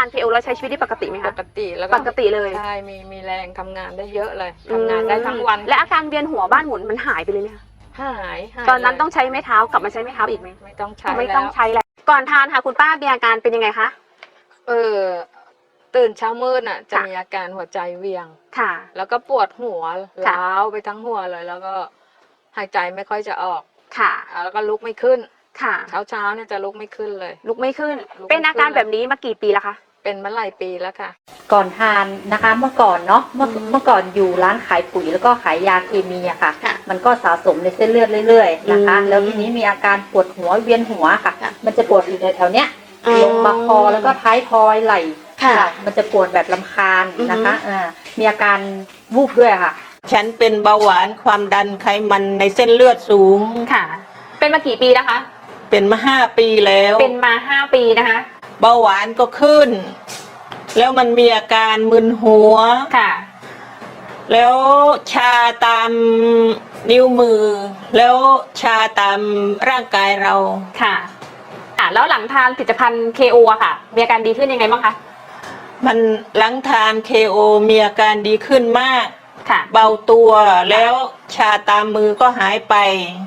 าน KO แล้วใช้ชีวิตได้ปกติไหมปคะ กติแล้วก็ปกติเลย ใช่มีมีแรงทำงานได้เยอะเลยทำงานได้ทั้งวันและอาการเวียนหัวบ้านหมุนมันหายไปเลยไหมคะหายหายตอนนั้นเลยต้องใช้ไม้เท้ากลับมาใช้ไม้เท้าอีกไหมไม่ต้องใช้ไม่แล้ต้องวใช้แล้วก่อนทานค่ะคุณป้ามีอาการเป็นยังไงคะ เออตื่นเช้ามืดน่ะ จะค่ะ มีอาการหัวใจเวียง ค่ะ แล้วก็ปวดหัวค่ะ ล้าวไปทั้งหัวเลย แล้วก็หายใจไม่ค่อยจะออกค่ะอ่าแล้วก็ลุกไม่ขึ้น ค่ะ เช้าเช้าๆเนี่ยจะลุกไม่ขึ้นเลย ลุกไม่ขึ้น ลุกไม่เป็นอาการขึ้นเลย แบบนี้มากี่ปีแล้วคะ เป็นมาหลายปีแล้วค่ะ ก่อนทานนะคะเมื่อก่อนเนาะเมื่ออืมเมื่อก่อนอยู่ร้านขายปุ๋ยแล้วก็ขายยาเคมีอะค่ะ ค่ะมันก็สะสมในเส้นเลือดเรื่อยๆนะคะ อืมแล้วทีนี้มีอาการปวดหัวเวียนหัวค่ะ ค่ะมันจะปวดอยู่แถวๆเนี้ยอ๋อลงมาคอแล้วก็ท้ายทอยไหล่ค่ะมันจะปวดแบบลำคาญนะคะอือฮึอ่ามีอาการวูบด้วยค่ะ ฉันเป็นเบาหวานความดันไขมันในเส้นเลือดสูง ค่ะ เป็นมากี่ปีแล้วคะ เป็นมาห้าปีแล้ว เป็นมาห้าปีนะคะ เบาหวานก็ขึ้น แล้วมันมีอาการมึนหัว ค่ะ แล้วชาตามนิ้วมือ แล้วชาตามร่างกายเรา ค่ะอะแล้วหลังทานผลิตภัณฑ์ KO อะค่ะ มีอาการดีขึ้นยังไงบ้างคะ มันหลังทานเคโอมีอาการดีขึ้นมาก ค่ะ เบาตัวแล้วชาตามมือก็หายไป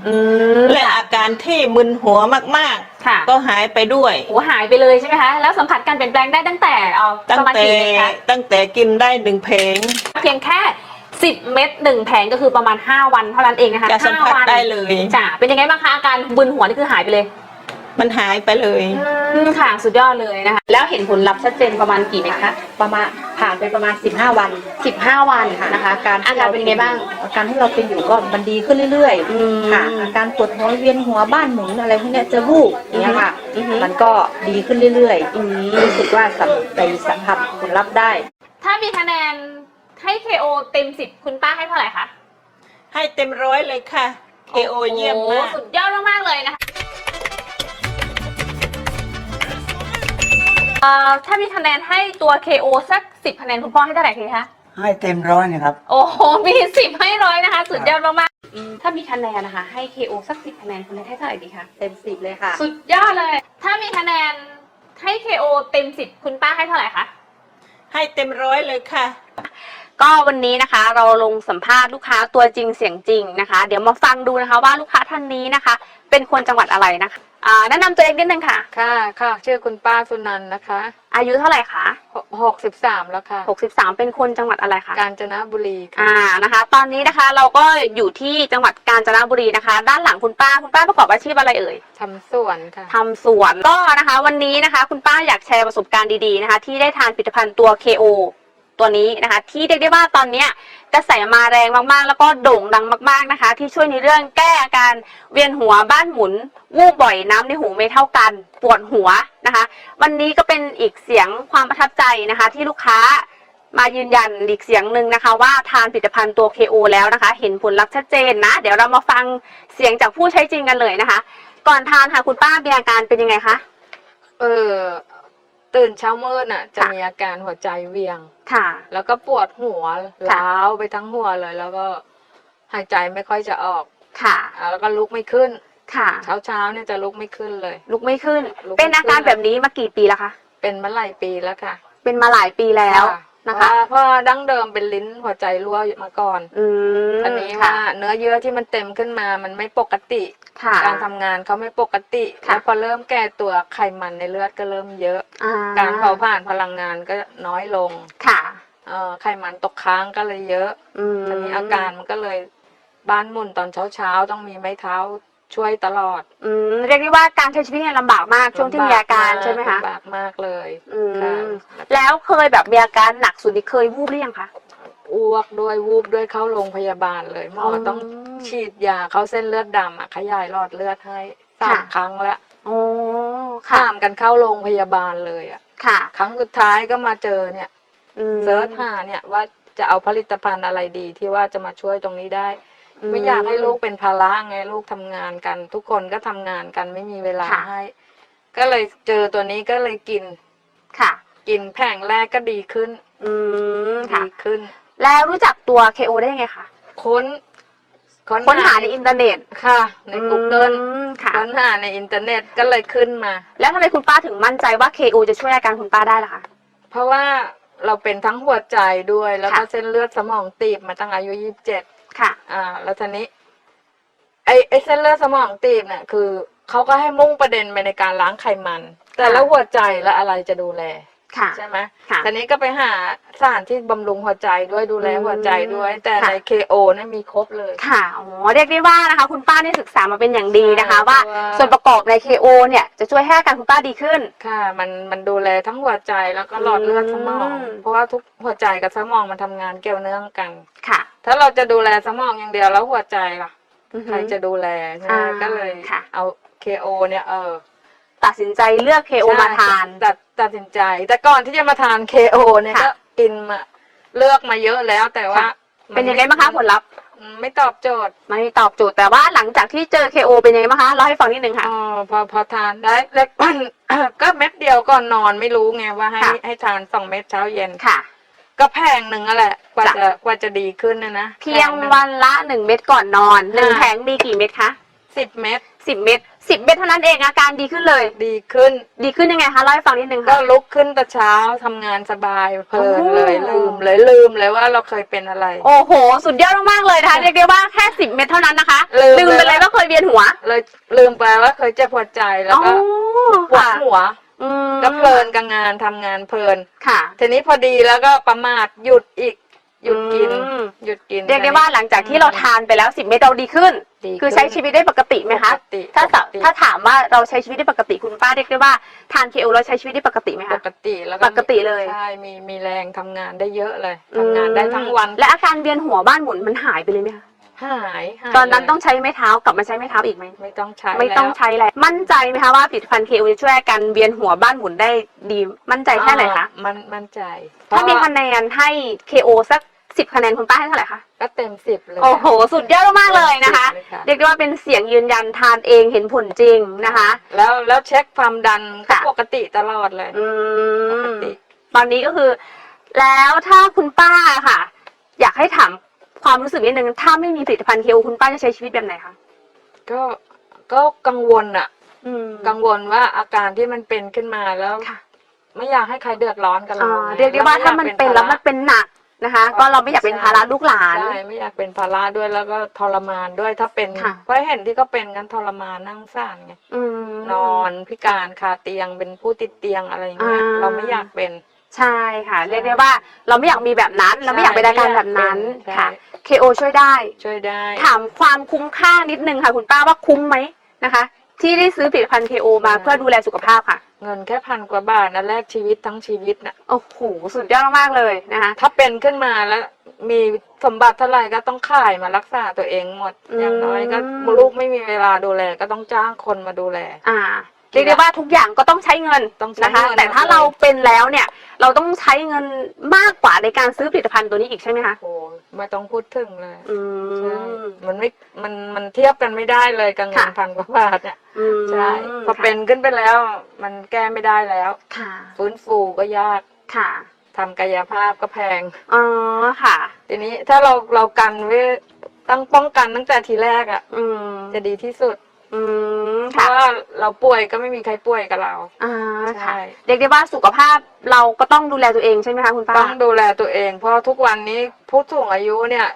อืมและอาการที่มึนหัวมากค่ะๆ ก็หายไปด้วย หัวหายไปเลยใช่ไหมคะ แล้วสัมผัสการเปลี่ยนแปลงได้ตั้งแต่เอ่อตั้ปงระมาณแต่กี่เม็ดคะ ตั้งแต่กินได้หนึ่งเพลง เพียงแค่ 10 เม็ดหนึ่งแผงก็คือประมาณ 5 วันเท่านั้นเองนะคะจะสัมผัสห้าวันได้เลย จ้ะเป็นยังไงบ้างคะอาการบึนหัวนี่คือหายไปเลย มันหายไปเลย อืมค่ะสุดยอดเลยนะคะ แล้วเห็นผลลัพธ์ชัดเจนประมาณกี่เม็ดคะ ประมาณผ่านไปประมาณ 15 วัน 15 วันนะคะอาการอาการเป็นยังไงบ้าง อาการที่เราเป็นอยู่ก็มันดีขึ้นเรื่อยอืม ๆค่ะอาการปวดหัวเวียนหัวบ้านหมุนอะไรพวกเนี้ยจะวูบอย่างเงี้ยค่ะ อือฮึ มันก็ดีขึ้นเรื่อยอืม ๆรู้สึกว่าสัมไปสัมผัสผลลัพธ์ได้ ถ้ามีคะแนนให้ KO เต็ม 10 คุณป้าให้เท่าไหร่คะให้เต็มร้อยเลยค่ะ KO เยี่ยมมากโอ้โหสุดยอดมากๆเลยนะคะ เอ่อถ้ามีคะแนนให้ตัว KO สัก 10 คะแนนคุณพ่อให้เท่าไหร่คะ ให้เต็มร้อยนะครับ โอ้โห มี10ให้ร้อยนะคะ สุดยอดมากๆอืมถ้ามีคะแนนนะคะ ให้ KO สัก10คะแนนคุณให้เท่าไหร่ดีคะ เต็มสิบเลยค่ะ สุดยอดเลย ถ้ามีคะแนนให้ KO เต็ม10คุณป้าให้เท่าไหร่คะ ให้เต็มร้อยเลยค่ะ ก็วันนี้นะคะเราลงสัมภาษณ์ลูกค้าตัวจริงเสียงจริงนะคะ เดี๋ยวมาฟังดูนะคะว่าลูกค้าท่านนี้นะคะ เป็นคนจังหวัดอะไรนะคะ อ่าแนะนำตัวเองนิดนึงค่ะ ค่ะ ค่ะ ชื่อคุณป้าสุนันท์นะคะอายุเท่าไหร่คะหกสิบสามแล้วค่ะ 63 เป็นคนจังหวัดอะไรคะ กาญจนบุรีค่ะ อ่านะคะ ตอนนี้นะคะเราก็อยู่ที่จังหวัดกาญจนบุรีนะคะ ด้านหลังคุณป้าคุณป้าประกอบอาชีพอะไรเอ่ย ทำสวนค่ะ ทำสวนก็นะคะ วันนี้นะคะ คุณป้าอยากแชร์ประสบการณ์ดีๆนะคะ ที่ได้ทานผลิตภัณฑ์ตัว KO ตัวนี้นะคะ ที่เรียกได้ว่าตอนนี้กระแสมาแรงมากๆ แล้วก็โด่งดังมากๆนะคะ ที่ช่วยในเรื่องแก้อาการเวียนหัวบ้านหมุนวูบบ่อยน้ำในหูไม่เท่ากันปวดหัวนะคะ วันนี้ก็เป็นอีกเสียงความประทับใจนะคะ ที่ลูกค้ามายืนยันอีกเสียงหนึ่งนะคะ ว่าทานผลิตภัณฑ์ตัว KO แล้วนะคะ เห็นผลลัพธ์ชัดเจนนะ เดี๋ยวเรามาฟังเสียงจากผู้ใช้จริงกันเลยนะคะ ก่อนทานค่ะคุณป้ามีอาการเป็นยังไงคะเออ ตื่นเช้ามืดน่ะจะค่ะมีอาการหัวใจเวียง ค่ะ แล้วก็ปวดหัวค่ะล้าวไปทั้งหัวเลย แล้วก็หายใจไม่ค่อยจะออก ค่ะอ่าแล้วก็ลุกไม่ขึ้น ค่ะ เช้าเช้าๆเนี่ยจะลุกไม่ขึ้นเลย ลุกไม่ขึ้นลุกไม่เป็นอาการขึ้นแบบนี้มากี่ปีแล้วคะ เป็นมาหลายปีแล้วค่ะ เป็นมาหลายปีแล้ว นะคะเพราเพราะว่าดั้งเดิมเป็นลิ้นหัวใจรั่วมาก่อนอืมอันนี้ค่ะว่าเนื้อเยื่อที่มันเต็มขึ้นมามันไม่ปกติค่ะการทำงานเขาไม่ปกติค่ะแล้วพอเริ่มแก่ตัวไขมันในเลือดก็เริ่มเยอะอ่การเผาผ่านพลังงานก็น้อยลงค่ะเอ่อไขมันตกค้างก็เลยเยอะอืมทีนี้อาการมันก็เลยบ้านหมุนตอนเช้าๆ ต้องมีไม้เท้า ช่วยตลอดอืมเรียกได้ว่าการใช้ชีวิตเนี่ยลำบากมากช่วงที่มีอาการใช่ไหมคะลำบากมากเลยอืค่ะมแล้วเคยแบบมีอาการหนักสุดที่เคยวูบหรือยังคะ อ้วกด้วยวูบด้วยเข้าโรงพยาบาลเลยหมอออต้องฉีดยาเข้าเส้นเลือดดำอะขยายหลอดเลือดให้สามค่ะ ครั้งแล้วโอ้ค่ะ ข้ามกันเข้าโรงพยาบาลเลยอะค่ะครั้งสุดท้ายก็มาเจอเนี่ย อืม เซิร์ชหาเนี่ยว่าจะเอาผลิตภัณฑ์อะไรดีที่ว่าจะมาช่วยตรงนี้ได้ ไม่อยากให้ลูกเป็นภาระไงลูกทำงานกัน ทุกคนก็ทำงานกันไม่มีเวลาค่ะ ให้ ก็เลยเจอตัวนี้ก็เลยกิน ค่ะ กินแผงแรกก็ดีขึ้นอืมค่ะ ดีขึ้น แล้วรู้จักตัว KO ได้ยังไงคะ ค้นค้นหาในอินเทอร์เน็ตค่ะ ใน Google อืมค่ะ ค้นหาในอินเทอร์เน็ตก็เลยขึ้นมา แล้วทำไมคุณป้าถึงมั่นใจว่า KO จะช่วยอาการคุณป้าได้ล่ะคะ เพราะว่าเราเป็นทั้งหัวใจด้วย แล้วก็ค่ะ เส้นเลือดสมองตีบมาตั้งอายุยี่สิบเจ็ด ค่ะ อ่า แล้วทีนี้ ไอไอเส้นเลือดสมองตีบเนี่ยคือเขาก็ให้มุ่งประเด็นไปในการล้างไขมัน แต่แล้วหัวใจแล้วอะไรจะดูแล ค่ะ ใช่ไหมค่ะ ทีนี้ก็ไปหาสถานที่บำรุงหัวใจด้วยดูแลอืมหัวใจด้วย แต่ค่ะใน KO เนี่ยมีครบเลย ค่ะอ๋อเรียกได้ว่านะคะ คุณป้านี่ศึกษามาเป็นอย่างดีนะคะใช่ว่าเพราะว่าส่วนประกอบใน KO เนี่ยจะช่วยให้อาการคุณป้าดีขึ้น ค่ะ มันมันดูแลทั้งหัวใจแล้วก็หลอดเลือดสมอง อืม เพราะว่าทุกหัวใจกับสมองมันทำงานเกี่ยวเนื่องกัน ค่ะถ้าเราจะดูแลสมองอย่างเดียวแล้วหัวใจล่ะ อือฮึใครจะดูแลใช่ไหมอ่าก็เลยค่ะ เอา KO เนี่ยเออตัดสินใจเลือก KO มาทาน ตัด ตัดสินใจ แต่ก่อนที่จะมาทาน KO เนี่ยค่ะก็กินมาเลือกมาเยอะแล้วแต่ว่าค่ะเป็นยังไงบ้างคะผลลัพธ์อืมไม่ตอบโจทย์ไม่ตอบโจทย์แต่ว่าหลังจากที่เจอ KO เป็นยังไงบ้างคะเล่าให้ฟังนิดนึงค่ะ อ๋อพอพอทานได้แล้ว ก็เม็ดเดียวก่อนนอนไม่รู้ไงว่าให้ค่ะ ให้ทานสองเม็ดเช้าเย็น ค่ะ ก็แพงหนึ่งอะแหละ กว่าจ้ะ จะกว่าจะดีขึ้นนะนะเพียงวันละหนึ่งเม็ดก่อนนอนหนึ่งค่ะแผงมีกี่เม็ดคะสิบเม็ดสิบเม็ด สิบเม็ดเท่านั้นเองอาการดีขึ้นเลย ดีขึ้น ดีขึ้นยังไงคะเล่าให้ฟังนิดนึงก็ค่ะ ลุกขึ้นแต่เช้าทำงานสบายเพลินโอ้เลยลืมเลยลืมเลยว่าเราเคยเป็นอะไร โอ้โห สุดยอดมากๆเลยนะคะเรียกได้ว่าแค่สิบเม็ดเท่านั้นนะคะลืมลืมไปเลยเลยว่าเคยเวียนหัวเลยลืมไปว่าเคยเจ็บปวดใจแล้วก็อ๋อปวดค่ะหัวอืมก็เพลินกับงานทำงานเพลิน ค่ะ ทีนี้พอดีแล้วก็ประมาทหยุดอีก หยุดกินอืม หยุดกินเรียกได้ว่าหลังจากที่เราทานไปแล้วสิบเม็ดเราดีขึ้น ดีคือใช้ชีวิตได้ปกติไหมคะ ปกติถ้าสะปกติถ้าถามว่าเราใช้ชีวิตได้ปกติคุณป้าเรียกได้ว่าทานเคโอเราใช้ชีวิตได้ปกติไหมปคะ กติแล้วปกติเลย ใช่มีมีแรงทำงานได้เยอะเลยทำงานได้ทั้งวันและอาการเวียนหัวบ้านหมุนมันหายไปเลยไหมคะหายหายตอนนั้นเลยต้องใช้ไม้เท้ากลับมาใช้ไม้เท้าอีกไหมไม่ต้องใช้ไม่ต้องแล้วใช้แล้วมั่นใจไหมคะว่าผลิตภัณฑ์เคโอจะช่วยอาการเวียนหัวบ้านหมุนได้ดีมั่นใจแค่ไหนคะ อ่ามันมั่นใจถ้ามีเพคะระแนนให้เคโอสัก สิบคะแนนคุณป้าให้เท่าไหร่คะ ก็เต็มสิบเลยโอ้โห สุดยอดมากๆเลยนะคะต็มสิบเลยเรียกได้ว่าเป็นเสียงยืนยันทานเองเห็นผลจริงนะคะ แล้วแล้วเช็คความดันก็ค่ะปกติตลอดเลยอืปกมติตอนนี้ก็คือ แล้วถ้าคุณป้าค่ะ อยากให้ถามความรู้สึกนิดนึงถ้าไม่มีผลิตภัณฑ์เคโอคุณป้าจะใช้ชีวิตแบบไหนคะก็ก็กังวลอะอืมกังวลว่าอาการที่มันเป็นขึ้นมาแล้วค่ะไม่อยากให้ใครเดือดร้อนกับเราอ่าไงเรียกได้ว่าถ้ามันเป็นแล้วมันเป็นหนัก นะคะ ก็เราไม่อยากเป็นภาระลูกหลาน ใช่ไม่อยากเป็นภาระด้วยแล้วก็ทรมานด้วยถ้าเป็นค่ะ เพราะเห็นที่เขาเป็นกันทรมานนั่งซ่านไงอืม นอนพิการคาเตียงเป็นผู้ติดเตียงอะไรอย่างเงี้ยอ่า เราไม่อยากเป็น ใช่ค่ะ เรียกได้ว่าเราไม่อยากมีแบบนั้น เราไม่อยากเป็นอาการแบบนั้นใช่ ค่ะ KO ช่วยได้ ช่วยได้ ถามความคุ้มค่านิดนึงค่ะ คุณป้าว่าคุ้มไหมนะคะ ที่ได้ซื้อผลิตภัณฑ์ KO มาเพื่อดูแลสุขภาพค่ะ เงินแค่พันกว่าบาทนะแลกชีวิตทั้งชีวิตน่ะโอ้โหสุดยอดมากๆเลยนะคะ ถ้าเป็นขึ้นมาแล้ว มีสมบัติเท่าไหร่ก็ต้องขายมารักษาตัวเองหมดอืมอย่างน้อยก็ลูกไม่มีเวลาดูแลก็ต้องจ้างคนมาดูแล อ่า เรียกได้ว่าทุกอย่างก็ต้องใช้เงินต้องใช้นะคะ เงินแต่ถ้าหมดเลยเราเป็นแล้วเนี่ย เราต้องใช้เงินมากกว่าในการซื้อผลิตภัณฑ์ตัวนี้อีกใช่ไหมคะโอ้ไม่ต้องพูดถึงเลยอืใช่ม มันไม่มันมันเทียบกันไม่ได้เลยกับเงินค่ะ พันกว่าบาทเนี่ยอืมใช่พอเป็นขึ้นไปแล้ว มันแก้ไม่ได้แล้ว ค่ะฟื้นฟูก็ยากค่ะทำกายภาพก็แพง อ๋อค่ะ ทีนี้ถ้าเราเรากันไว้ตั้งป้องกันตั้งแต่ทีแรกอะ่ะ อืมจะดีที่สุด อืมเพค่ะราะว่าเราป่วยก็ไม่มีใครป่วยกับเรา อ่าใช่ค่ะเรียกได้ว่าสุขภาพเราก็ต้องดูแลตัวเองใช่ไหมคะคุณป้า ต้องดูแลตัวเอง เพราะทุกวันนี้ผู้สูงอายุเนี่ย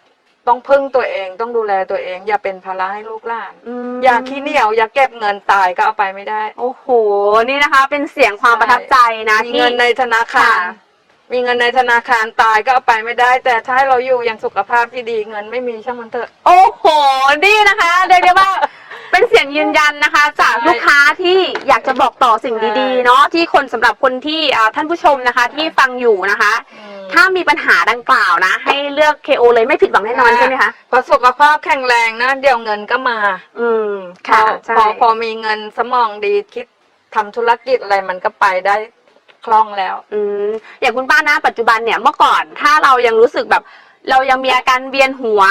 ต้องพึ่งตัวเองต้องดูแลตัวเอง อย่าเป็นภาระให้ลูกหลาน มอย่าขี้เหนียวอย่าเก็บเงินตายก็เอาไปไม่ได้ โอ้โห นี่นะคะ เป็นเสียงความประทับใจนะมีที่ เงินในธนาคาร ค่ะ มีเงินในธนาคารตายก็เอาไปไม่ได้ แต่ถ้าให้เราอยู่อย่างสุขภาพที่ดีเงินไม่มีช่างมันเถอะ โอ้โห นี่นะคะ เรียกได้ว่า เป็นเสียงยืนยันนะคะ จากใช่ลูกค้าที่อยากจะบอกต่อสิ่งใช่ดีๆ เนาะที่คนสำหรับคนที่อ่าท่านผู้ชมนะคะ ที่ฟังอยู่นะคะ ถ้ามีปัญหาดังกล่าวนะ ให้เลือก KO เลยไม่ผิดหวังแน่นอนใช่ไหมคะพอสุขภาพแข็งแรงนะ เดี๋ยวเงินก็มาอืมพอค่ะใช่พอพอมีเงินสมองดีคิดทำธุรกิจอะไรมันก็ไปได้คล่องแล้ว อืมอย่างคุณป้านะปัจจุบันเนี่ยเมื่อก่อนถ้าเรายังรู้สึกแบบ เรายังมีอาการเวียนหัว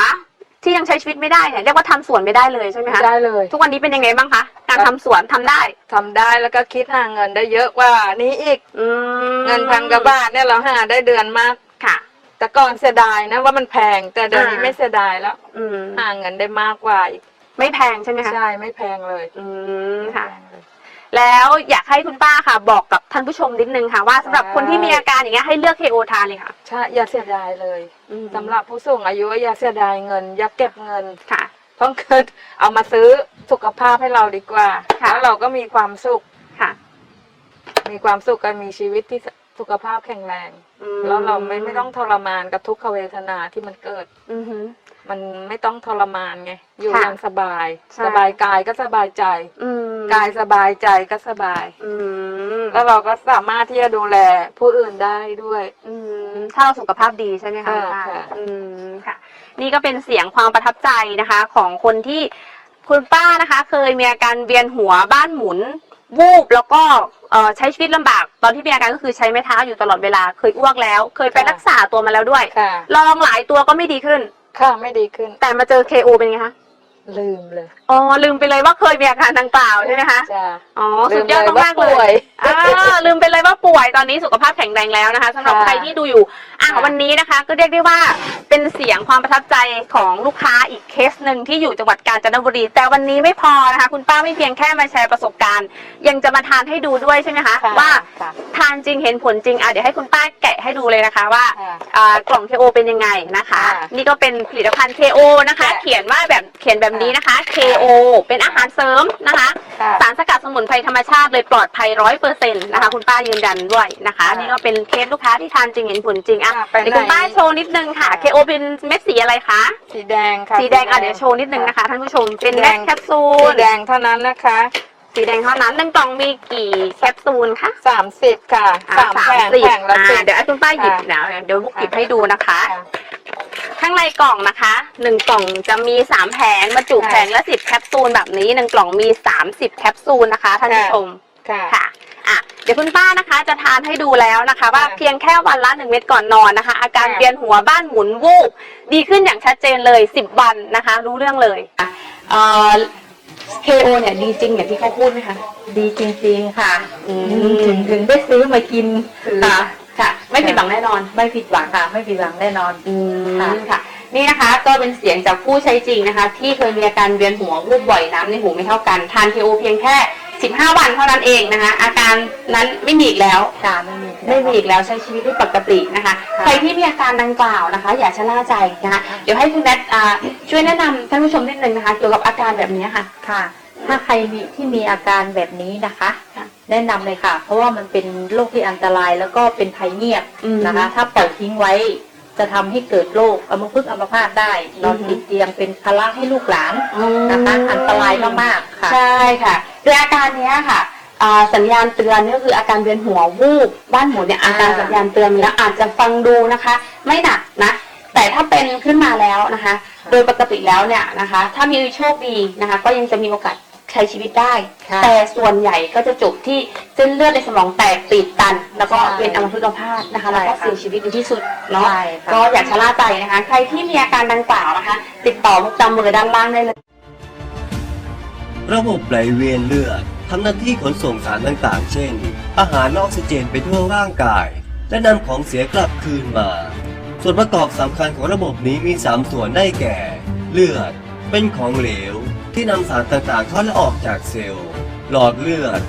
ที่ยังใช้ชีวิตไม่ได้เนี่ยเรียกว่าทำสวนไม่ได้เลยใช่ไหมคะได้เลยทุกวันนี้เป็นยังไงบ้างคะการทำสวนทำได้ ทำได้แล้วก็คิดหาเงินได้เยอะกว่านี้อีกอืมเงินพันกว่าบาทเนี่ยเราหาได้เดือนมาก ค่ะ แต่ก่อนเสียดายนะว่ามันแพงแต่เดี๋ยวนี้อ่า ไม่เสียดายแล้วอืมหาเงินได้มากกว่าอีกไม่แพงใช่ไหมคะใช่ไม่แพงเลยอืมค่ะไม่แพงเลย แล้วอยากให้คุณป้าค่ะ บอกกับท่านผู้ชมนิดนึงค่ะ ว่าสำหรับคนที่มีอาการอย่างเงี้ยให้เลือก KO ทานเลยค่ะ ใช่อย่าเสียดายเลยอืม สำหรับผู้สูงอายุอย่าเสียดายเงิน อย่าเก็บเงิน ค่ะเพราะเกิดเอามาซื้อสุขภาพให้เราดีกว่าค่ะ แล้วเราก็มีความสุข ค่ะมีความสุขกันมีชีวิตที่สุขภาพแข็งแรง อืมแล้วเราไม่ไม่ต้องทรมานกับทุกขเวทนาที่มันเกิด อือหือ มันไม่ต้องทรมานไง อยู่ค่ะอย่างสบาย ใช่ สบายกายก็สบายใจ อืมกายสบายใจก็สบาย อืมแล้วเราก็สามารถที่จะดูแลผู้อื่นได้ด้วย อืมถ้าเราสุขภาพดีใช่ไหมคะค่ะคุณป้าค่ะ อืมค่ะ นี่ก็เป็นเสียงความประทับใจนะคะ ของคนที่คุณป้านะคะ เคยมีอาการเวียนหัวบ้านหมุน วูบแล้วก็เอ่อใช้ชีวิตลำบาก ตอนที่มีอาการก็คือใช้ไม้เท้าอยู่ตลอดเวลาเคยอ้วกแล้ว เคยไปรักษาตัวมาแล้วด้วย ค่ะ ลองหลายตัวก็ไม่ดีขึ้น ค่ะไม่ดีขึ้น แต่มาเจอ KO เป็นไงคะ ลืมเลยอ๋อลืมไปเลยว่าเคยมีอาการดังกล่าวใช่ไหมคะจ้ะ อ๋อสุดยอดลืมเลยมากๆว่าเลป่วยยอ่าลืมไปเลยว่าป่วยตอนนี้สุขภาพแข็งแรงแล้วนะคะสำหรับค่ะใครที่ดูอยู่อะค่ะ วันนี้นะคะ ก็เรียกได้ว่าเป็นเสียงความประทับใจของลูกค้าอีกเคสหนึ่งที่อยู่จังหวัดกาญจนบุรี แต่วันนี้ไม่พอนะคะ คุณป้าไม่เพียงแค่มาแชร์ประสบการณ์ ยังจะมาทานให้ดูด้วยใช่ไหมคะค่ะว่า ค่ะ ทานจริงเห็นผลจริงอะเดี๋ยวให้คุณป้าแกะให้ดูเลยนะคะว่าค่ะอ่ากล่อง KO เป็นยังไงนะคะ ค่ะนี่ก็เป็นผลิตภัณฑ์ KO นะคะ ค่ะเขียนว่าแบบเขียนแบบนี้นะคะ KO เป็นอาหารเสริมนะคะ ค่ะ สารสกัดสมุนไพรธรรมชาติเลยปลอดภัยร้อยเปอร์เซ็นต์นะคะ คุณป้ายืนยันด้วยนะคะ ค่ะนี่ก็เป็นเคสลูกค้าที่ทานจริงเห็นผลจริงอะค่ะไปเดี๋ยวคุณไหนป้าโชว์นิดนึงค่ะค่ะ KO เป็นเม็ดสีอะไรคะสีแดงค่ะ สีแดงอะเดี๋ยวโชว์นิดนึงนะคะท่านผู้ชมเป็นสีแดเม็ดง แคปซูสีลแดงเท่านั้นนะคะ สีแดงเท่านั้นหนึ่งกล่องมีกี่แคปซูลคะสามสิบค่ะอะสามแผงสิบแผงละอ่าสิบ เดี๋ยวให้คุณป้าหยิบค่ะเดี๋ยวเดี๋ยวบุกหยิบให้ดูนะคะ ค่ะ ข้างในกล่องนะคะหนึ่งกล่องจะมีสามแผงบรรจุค่ะแผงละสิบแคปซูลแบบนี้หนึ่งกล่องมีสามสิบแคปซูลนะคะท่านผู้ค่ะชมค่ะค่ะอะเดี๋ยวคุณป้านะคะจะทานให้ดูแล้วนะคะ ว่าค่ะเพียงแค่วันละหนึ่งเม็ดก่อนนอนนะคะ อาการค่ะเวียนหัวบ้านหมุนวูบดีขึ้นอย่างชัดเจนเลย10วันนะคะ รู้เรื่องเลยอะเอ่อ KO เนี่ยดีจริงอย่างที่เขาพูดไหมคะ ดีจริงๆค่ะ อืม ถึงถึงได้ซื้อมากินคือค่ะ ค่ะ ไม่ผิดหวังแน่นอน ไม่ผิดหวังค่ะ ไม่ผิดหวังแน่นอน อืมค่ะค่ะ นี่นะคะก็เป็นเสียงจากผู้ใช้จริงนะคะ ที่เคยมีอาการเวียนหัววูบบ่อยน้ำในหูไม่เท่ากันทาน KO เพียงแค่ 15 วันเท่านั้นเองนะคะ อาการนั้นไม่มีอีกแล้วค่ะไม่มีไม่มีอีกแล้วใช้ชีวิตได้ปกตินะคะค่ะใครที่มีอาการดังกล่าวนะคะ อย่าชะล่าใจนะคะเดี๋ยวให้คุณแนทอ่าช่วยแนะนำท่านผู้ชมนิดนึงนะคะเกี่ยวกับอาการแบบนี้ค่ะค่ะ ถ้าใครมีที่มีอาการแบบนี้นะคะค่ะ แนะนำเลยค่ะ เพราะว่ามันเป็นโรคที่อันตรายแล้วก็เป็นภัยเงียบอืมนะคะ ถ้าปล่อยทิ้งไว้ จะทำให้เกิดโรคอัมพฤกษ์อัมพาตได้นอนอืมติดเตียงเป็นภาระให้ลูกหลานนะคะอันตรายมากๆค่ะใช่ค่ะโดยอาการเนี้ยค่ะอ่าสัญญาณเตือนนี่ก็คืออาการเวียนหัววูบบ้านหมุนเนี่ยอาการอ่าสัญญาณเตือนมีแล้วอาจจะฟังดูนะคะ ไม่หนักนะ แต่ถ้าเป็นขึ้นมาแล้วนะคะ โดยปกติแล้วเนี่ยนะคะ ถ้ามีโชคดีนะคะ ก็ยังจะมีโอกาสใช้ชีวิตได้ ค่ะแต่ส่วนใหญ่ก็จะจบที่เส้นเลือดในสมองแตกตีบตัน แล้วก็ใช่เป็นอัมพฤกษ์อัมพาตนะคะใช่แล้วก็ค่ะเสียชีวิตในที่สุดเนาะใช่ค่ะ ก็อย่าชะล่าใจนะคะ ใครที่มีอาการดังกล่าวนะคะ ติดต่อมุกจำเบอร์ด้านล่างได้เลย ระบบไหลเวียนเลือดทำหน้าที่ขนส่งสารต่างๆ เช่น อาหารและออกซิเจนไปทั่วร่างกาย และนำของเสียกลับคืนมา ส่วนประกอบสำคัญของระบบนี้มี 3 ส่วนได้แก่ เลือด เป็นของเหลว ที่นำสารต่างๆ เข้าและออกจากเซลล์ หลอดเลือด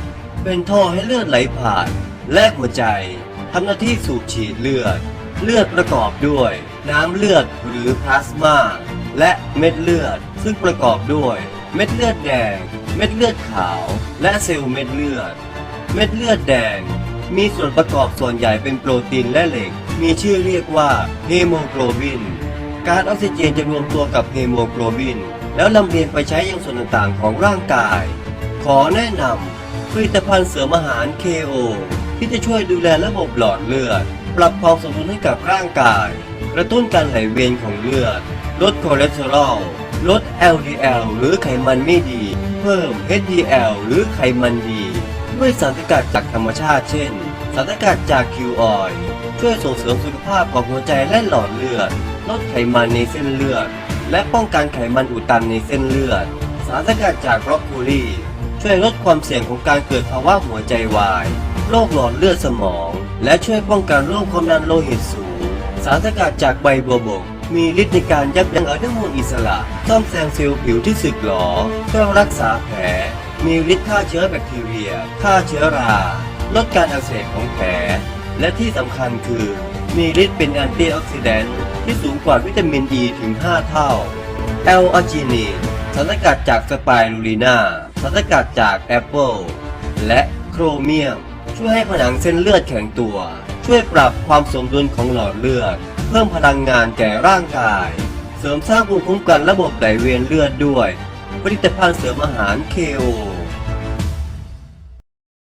เป็นท่อให้เลือดไหลผ่าน และหัวใจทำหน้าที่สูบฉีดเลือด เลือดประกอบด้วย น้ำเลือดหรือพลาสมา และเม็ดเลือด ซึ่งประกอบด้วย เม็ดเลือดแดง เม็ดเลือดขาว และเซลล์เม็ดเลือด เม็ดเลือดแดง มีส่วนประกอบส่วนใหญ่เป็นโปรตีนและเหล็ก มีชื่อเรียกว่าเฮโมโกลบินการออกซิเจนจะรวมตัวกับเฮโมโกลบิน แล้วลำเลียงไปใช้ยังส่วนต่างๆของร่างกาย ขอแนะนำผลิตภัณฑ์เสริมอาหาร KO ที่จะช่วยดูแลระบบหลอดเลือด ปรับความสมดุลให้กับร่างกาย กระตุ้นการไหลเวียนของเลือด ลดคอเลสเตอรอล ลด LDL หรือไขมันไม่ดี เพิ่ม HDL หรือไขมันดี ด้วยสารสกัดจากธรรมชาติเช่น สารสกัดจากคิวออยช่วยส่งเสริมสุขภาพของหัวใจและหลอดเลือด ลดไขมันในเส้นเลือด และป้องกันไขมันอุดตันในเส้นเลือด สารสกัดจากบรอกโคลีช่วยลดความเสี่ยงของการเกิดภาวะหัวใจวาย โรคหลอดเลือดสมอง และช่วยป้องกันโรคความดันโลหิตสูง สารสกัดจากใบบัวบก มีฤทธิ์ในการยับยั้งอนุมูลอิสระ ซ่อมแซมเซลล์ผิวที่สึกหรอช่วยรักษาแผล มีฤทธิ์ฆ่าเชื้อแบคทีเรีย ฆ่าเชื้อรา ลดการอักเสบของแผล และที่สำคัญคือ มีฤทธิ์เป็นแอนตี้ออกซิแดนต์ที่สูงกว่าวิตามินอ e ีถึง 5 เท่าแอลอาจินีนสารสกัดจากสไปรูลีนาสารสกัดจากแอปเปิลและโครเมียม ช่วยให้ผนังเส้นเลือดแข็งตัว ช่วยปรับความสมดุลของหลอดเลือด เพิ่มพลังงานแก่ร่างกาย เสริมสร้างภูมิคุ้มกันระบบไหลเวียนเลือดด้วย ผลิตภัณฑ์เสริมอาหาร KO